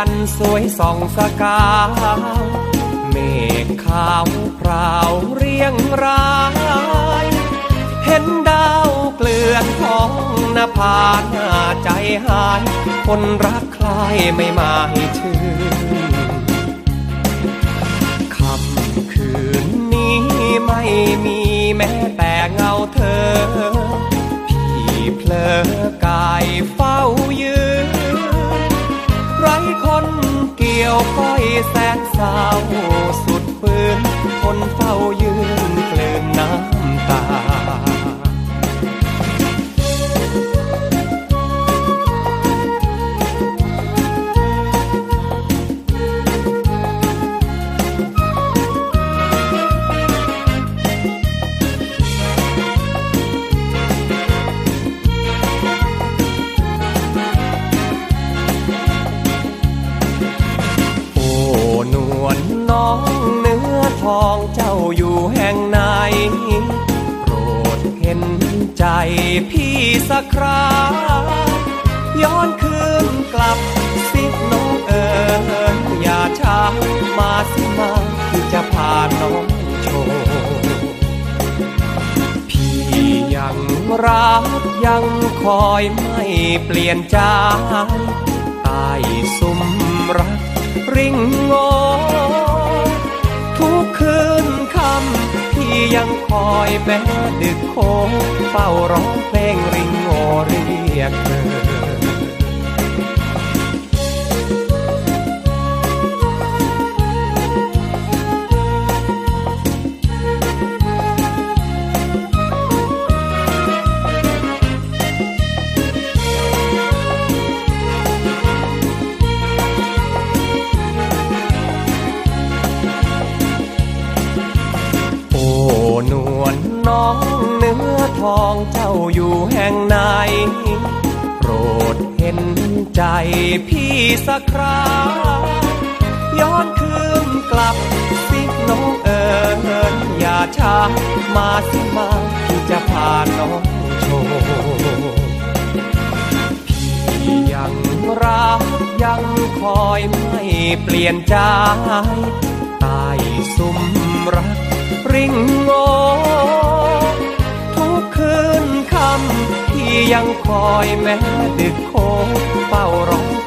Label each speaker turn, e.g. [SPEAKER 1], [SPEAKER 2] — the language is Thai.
[SPEAKER 1] จันทร์สวยส่องสกาวเมฆขาวพราวเรียงราย เห็นดาวเกลื่อนท้องนภาหน้าใจหาย คนรักใครไม่มาให้ชื่นค่ำคืนนี้ไม่มีแม้แต่เงาเธอ พี่เพลอกา ก้อยแสนสาวสุดฝืนคนเฝ้ายืนเกลื่อนน้ำตา นื้องเจ้าอยู่แห่งไหน โปรดเห็นใจพี่สักคราย้อนคืนกลับสิน้องเอ๋ยอย่าช้ามาสิมาที่จะพาน้องโชว์พี่ยังรักยังคอยไม่เปลี่ยนใจใต้ซุ้มรักริ่งโงทุ แม้ดึกโคงเฝ้าร้องเพลงริงโอเรียกเธอ วลน้องเนื้อทองเจ้าอยู่แห่งไหนโปรดเห็นใจพี่สักคราย้อนคืนกลับสิน้องเอ๋ยอย่าช้ามาสิมาที่จะพาน้องโชว์พี่ยังรักยังคอยไม่เปลี่ยนใจใต้ซุ้มรัก ริงโงทุกคืนคำที่ยังคอยแม้ดึกโคเฝ้ารอ